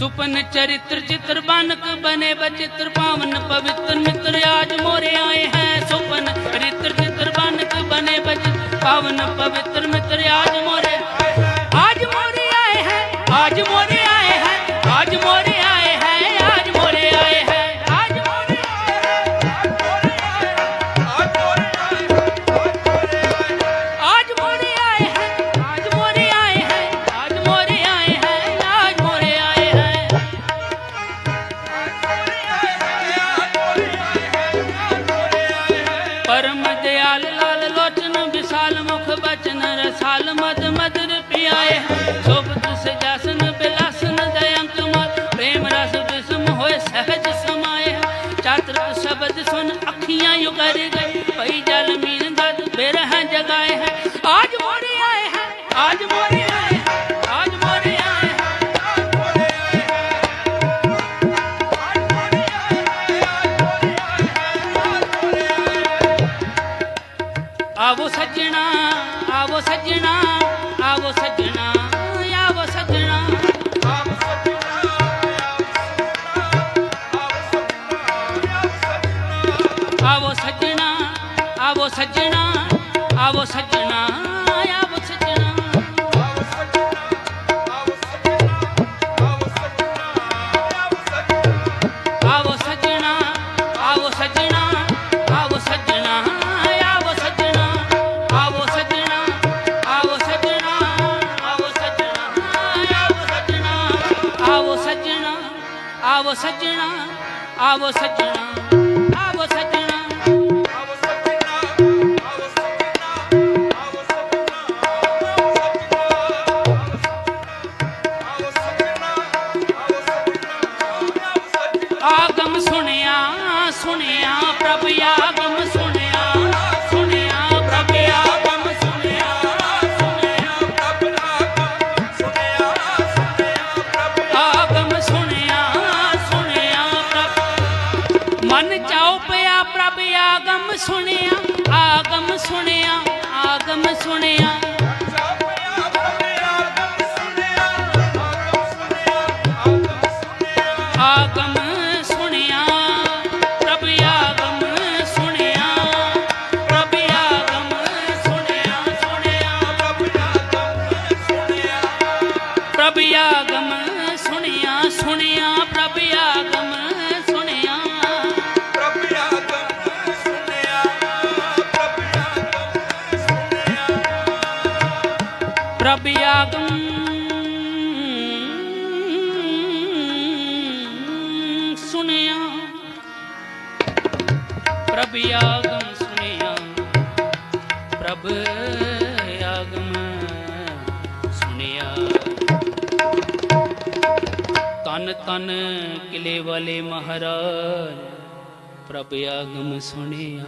ਸੁਪਨ ਚਰਿਤ੍ਰ ਚਿਤ੍ਰ ਬਨਕ ਬਨੇ ਬਚਿਤ੍ਰ ਪਾਵਨ ਪਵਿੱਤਰ ਮਿੱਤਰ ਆਜ ਮੋਰੇ ਆਏ ਹੈ ਸੁਪਨ ਚਰਿਤ੍ਰ ਚਿਤ੍ਰ ਬਾਨਕ ਬਨੇ ਬਚਿਤ੍ਰ ਪਾਵਨ ਪਵਿੱਤਰ ਮਿੱਤਰ ਆਜ ਮੋਰੇ ਆਜ ਮੋਰੇ ਆਏ ਹੈ। ਆਜ ਮੋਰੇ ਕਰਮ ਦਿਆਲ ਲਾਲ ਲੋਚਨ, ਵਿਸਾਲ ਮੁਖ ਬਚਨ, ਰਸਾਲ ਮਦ ਮਦਰ ਪਿਆਏ। ਸੁਭਤ ਸਜਸਨ ਬਿਲਾਸਨ ਦਯੰਕ ਮਤ, ਪ੍ਰੇਮ ਰਸ ਬਿਸਮ ਹੋਏ ਸਹਿਜ ਸਮਾਏ। ਚਾਤਰ ਸ਼ਬਦ ਸੁਨ ਅੱਖੀਆਂ ਯੁਗਰ ਗਈ ਪਈ ਜਾ ਆਵੋ ਸੱਜਣਾ ਆਵੋ ਸੱਜਣਾ ਆਵੋ ਸੱਜਣਾ। ਆਵੋ ਸੱਜਣਾ ਆਵੋ ਸੱਜਣਾ ਆਵੋ ਸੱਜਣਾ। ਆਵੋ ਸੱਜਣਾ ਆਵੋ ਸੱਜਣਾ। ਚਾਉ ਪਿਆ ਪ੍ਰਭ ਆਗਮ ਸੁਣਿਆ ਆਗਮ ਸੁਣਿਆ ਆਗਮ ਸੁਣਿਆ। ਆਗਮ ਸੁਣਿਆ, ਪ੍ਰਭ ਆਗਮ ਸੁਣਿਆ, ਪ੍ਰਭ ਆਗਮ ਸੁਣਿਆ ਸੁਣਿਆ। ਪ੍ਰਭ ਆਗਮ ਸੁਣਿਆ ਸੁਣਿਆ, ਪ੍ਰਭ ਆਗਮ ਪ੍ਰਭ ਆਗਮ ਸੁਣਿਆ। ਪ੍ਰਭ ਆਗਮ ਸੁਣਿਆ। ਪ੍ਰਭ ਆਗਮ ਸੁਣਿਆ। ਤਨ ਤਨ ਕਿਲੇ ਵਾਲੇ ਮਹਾਰਾਜ ਪ੍ਰਭ ਆਗਮ ਸੁਣਿਆ।